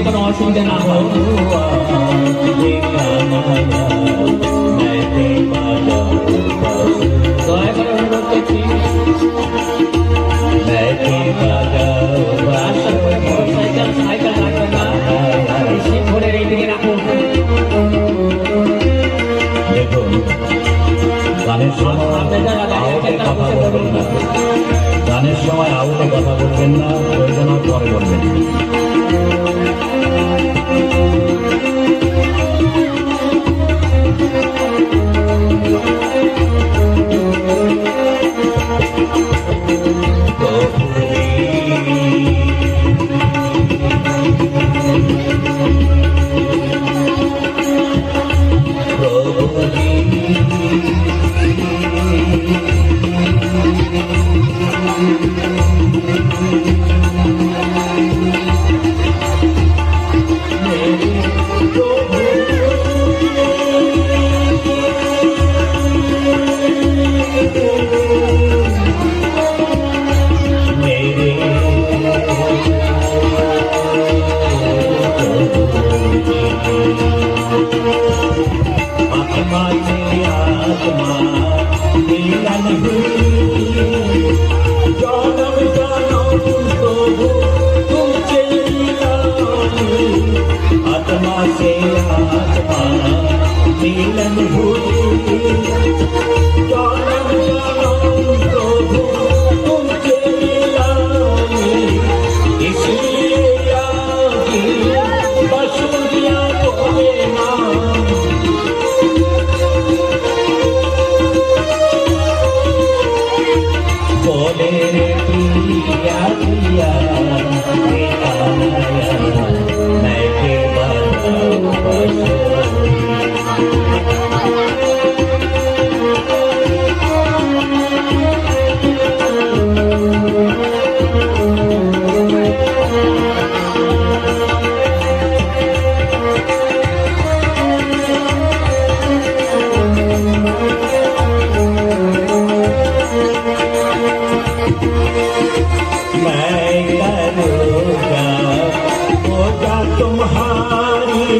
যদি কোনো অসুবিধা না হয় দয়া করে সময় আউটে কথা বলবেন না প্রয়োজন পরে বলবেন ಎಲ್ಲ तुम्हारी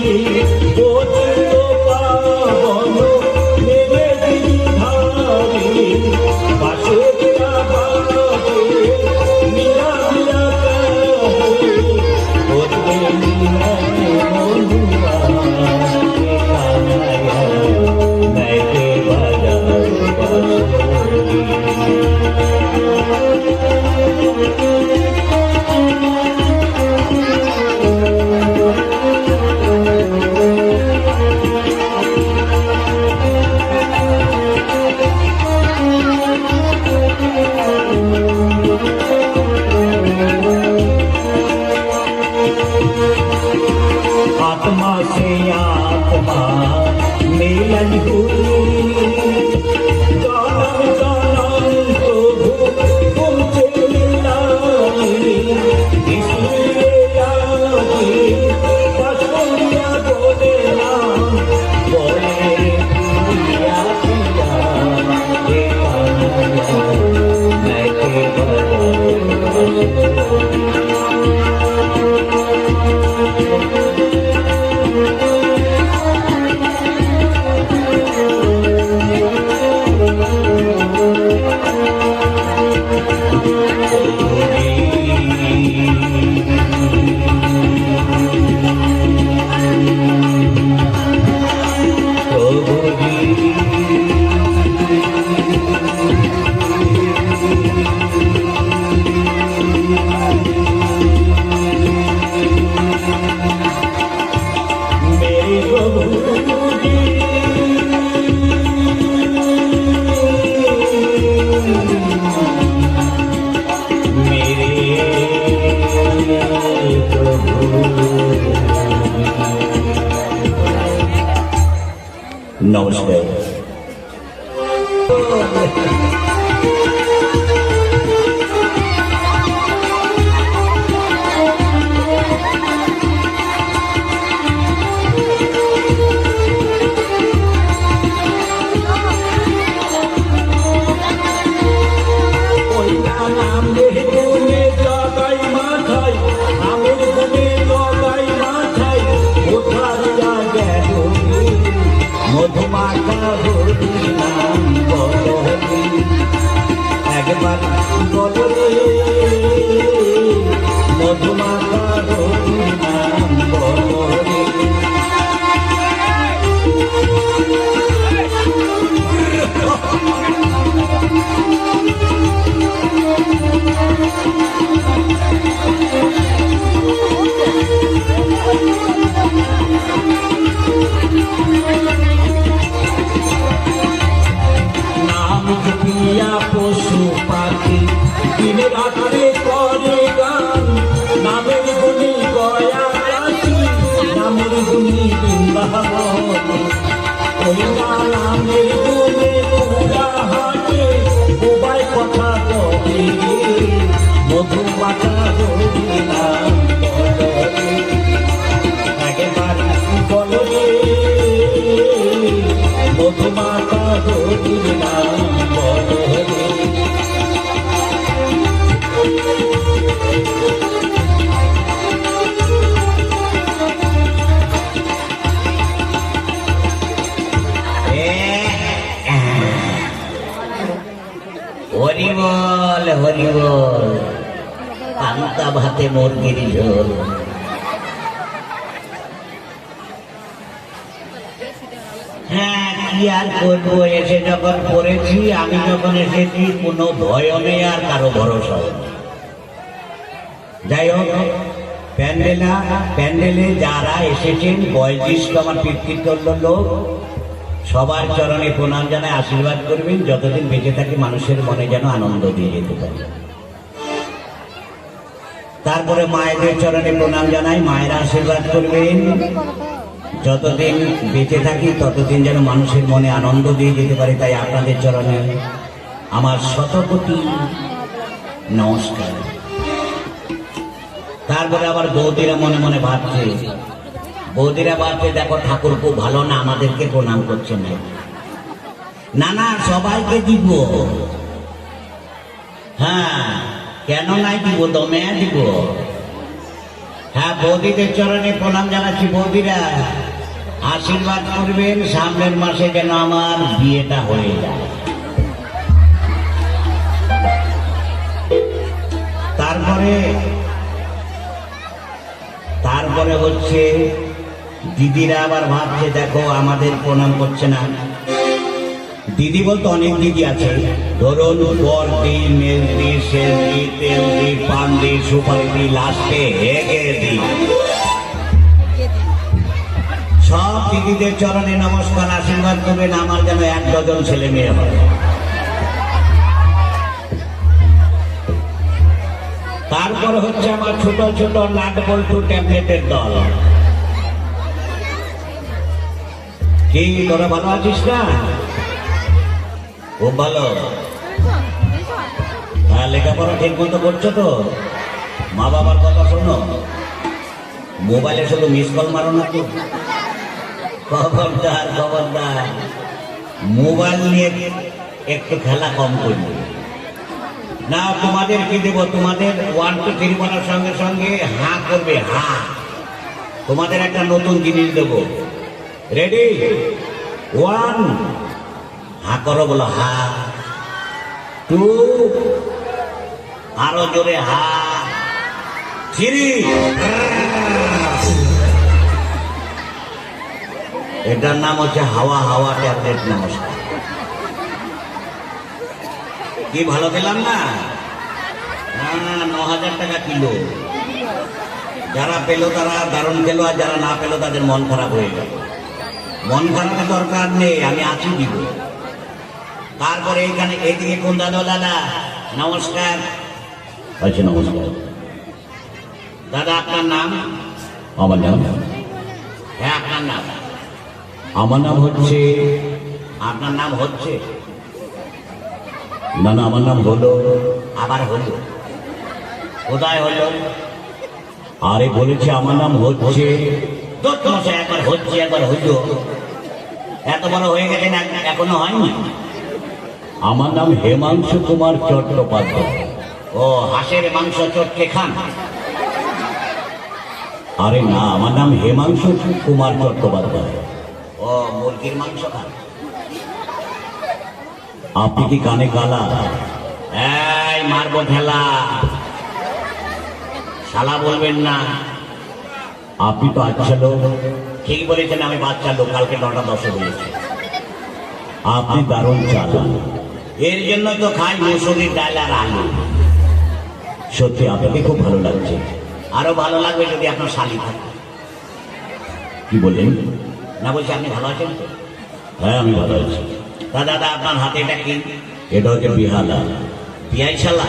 knowledge day. আর করব এসে যখন পড়েছি, আমি যখন এসেছি, কোনো ভয় নেই আর কারও ভরসা যাই হোক, প্যান্ডেলা, প্যান্ডেলে যারা এসেছেন, বয়োজ্যেষ্ঠ আমার পিতৃতুল্য লোক, সবার চরণে প্রণাম জানায়, আশীর্বাদ করবেন, যতদিন বেঁচে থাকি মানুষের মনে যেন আনন্দ দিয়ে যেতে পারে। তারপরে মায়েদের চরণে প্রণাম জানাই, মায়েরা আশীর্বাদ করবেন। যতদিন বেঁচে থাকি, ততদিন যেন মানুষের মনে আনন্দ দিয়ে যেতে পারে তাই আপনাদের চরণে আমার শতকোটি নমস্কার। তারপরে আবার বৌদিরা মনে মনে ভাবছে, বৌদিরা ভাবছে, দেখো ঠাকুর খুব ভালো না, আমাদেরকে প্রণাম করছে না। না না, সবাইকে দিব। হ্যাঁ কেন নাই দিব? দমে দিব। হ্যাঁ বৌদিদের চরণে প্রণাম জানাচ্ছি বৌদিরা। আশীর্বাদ করবেন, সামনের মাসে যেন আমার বিয়েটা হয়ে যায়। তারপরে তারপরে হচ্ছে, দিদিরা আবার ভাবছে, দেখো, আমাদের প্রণাম করছে না। দিদি বলতে অনেক দিদি আছে। ধরুন বর দি মেল দি সেল দি লাস্টে হেগে দি সব দিদিদের চরণে নমস্কার, আশীর্বাদ করবেন, আমার যেন এক ডজন ছেলে মেয়ে হয়। তারপর হচ্ছে আমার ছোট ছোট নাট বল্টু ট্যাবলেটের দল। কি, তোরা ভালো আছিস না? খুব ভালো হ্যাঁ লেখাপড়া ঠিক মতো করছ তো? মা বাবার কথা শোনো। মোবাইলে শুধু মিস কল মারো না তো। খবরদার খবরদার। মোবাইল নিয়ে একটু খেলা কম করবে। না, তোমাদের কি দেবো? তোমাদের ওয়ান টু থ্রি বলার সঙ্গে সঙ্গে হা করবে, হা। তোমাদের একটা নতুন জিনিস দেবো। রেডি ওয়ান হা করো বলো হা। টু। আরও জোরে হা। থ্রি। এটার নাম হচ্ছে হাওয়া হাওয়া ট্যাবলেট নমস্কার। কি ভালো পেলাম না? না না, ন হাজার টাকা কিলো। যারা পেল তারা দারুণ পেল আর যারা না পেল তাদের মন খারাপ হয়ে গেল। মন খারাপের দরকার নেই, আমি আছি দিব তারপরে এইখানে এইদিকে কোন দাদা দাদা? নমস্কার। আচ্ছা নমস্কার। দাদা আপনার নাম? আমার নাম? হ্যাঁ আপনার নাম? আমার নাম হচ্ছে আপনার নাম হচ্ছে? না না আমার নাম হলো আবার হলো। কোথায় হলো? আরে বলেছে আমার নাম হচ্ছে একবার হচ্ছে একবার হইল এত বড় হয়ে গেছে না এখনও হয়নি? আমার নাম হেমাংশু কুমার চট্টোপাধ্যায়। ও হাঁসের মাংস চটকে খান। আরে না আমার নাম হেমাংশু কুমার চট্টোপাধ্যায়। ও মুরগির মাংস খান। আপনি কি কানে কালা এই মারবো ঠেলা। শালা বলবেন না। আপনি তো আচ্ছা লোক। ঠিক বলেছেন আমি বাচ্চা লোক কালকে নটা দশে বলেছি। আপনি দারুণ চালান এর জন্য তো খাই মুসুরির ডাল আর আলু। সত্যি, আপনাকে খুব ভালো লাগছে। আরও ভালো লাগবে যদি আপনার শালি থাকে। কি বললেন? না বলছি, আপনি ভালো আছেন হ্যাঁ আমি ভালো আছি। তা দাদা, আপনার হাতে এটা কি? এটা হচ্ছে বিহালা পিয়াই শালা?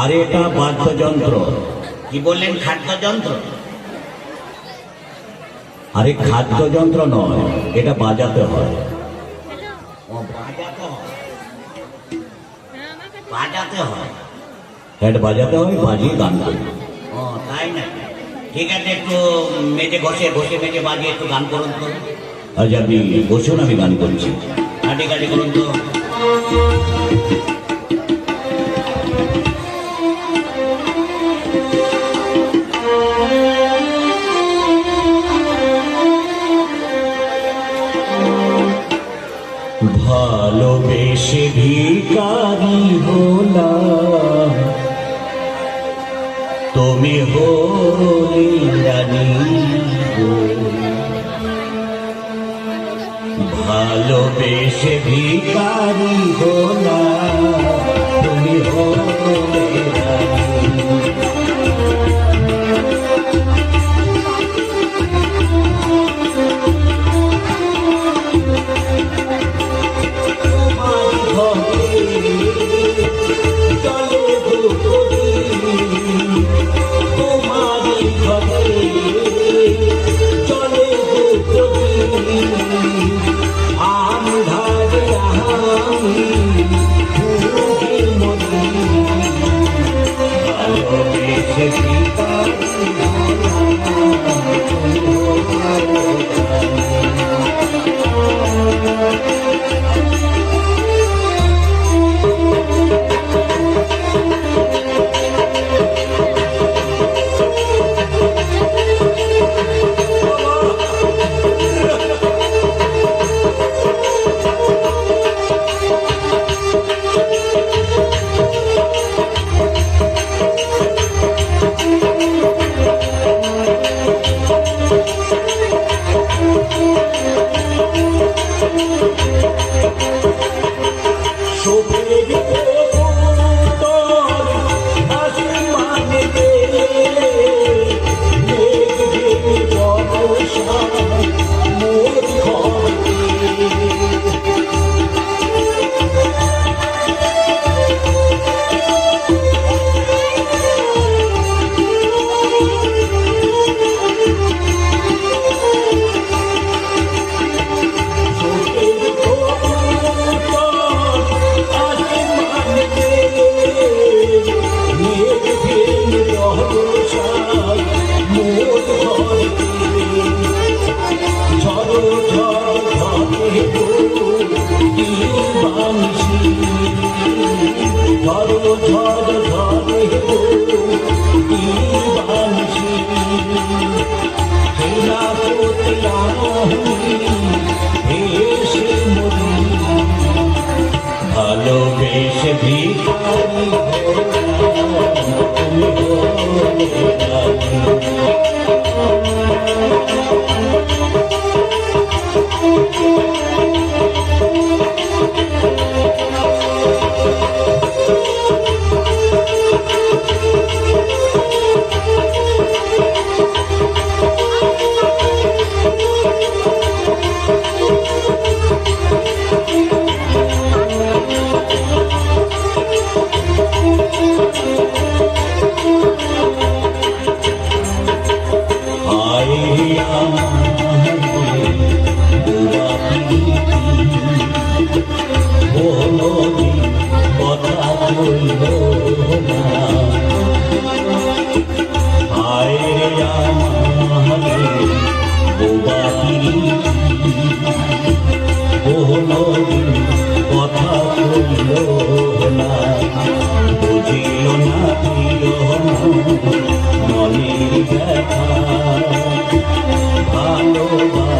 আর, এটা বাদ্যযন্ত্র। কি বললেন খাদ্য যন্ত্র আরে, খাদ্যযন্ত্র নয়, এটা বাজাতে হয় ও বাজাতে হয় বাজাতে হয় হ্যাঁ এটা বাজাতে হয় বাজিয়ে গান করি ও তাই না? ঠিক আছে একটু মেজে ঘষে ঘষে মেজে বাজিয়ে একটু গান করুন তো। আজ আপনি বসুন আমি গান করছি। হ্যাঁ ঠিক আছে করুন তো। ভালোবেসে ভিকারি হোলা। তুমি হলি রানী ভালোবেসে ভিকারি হলাম Então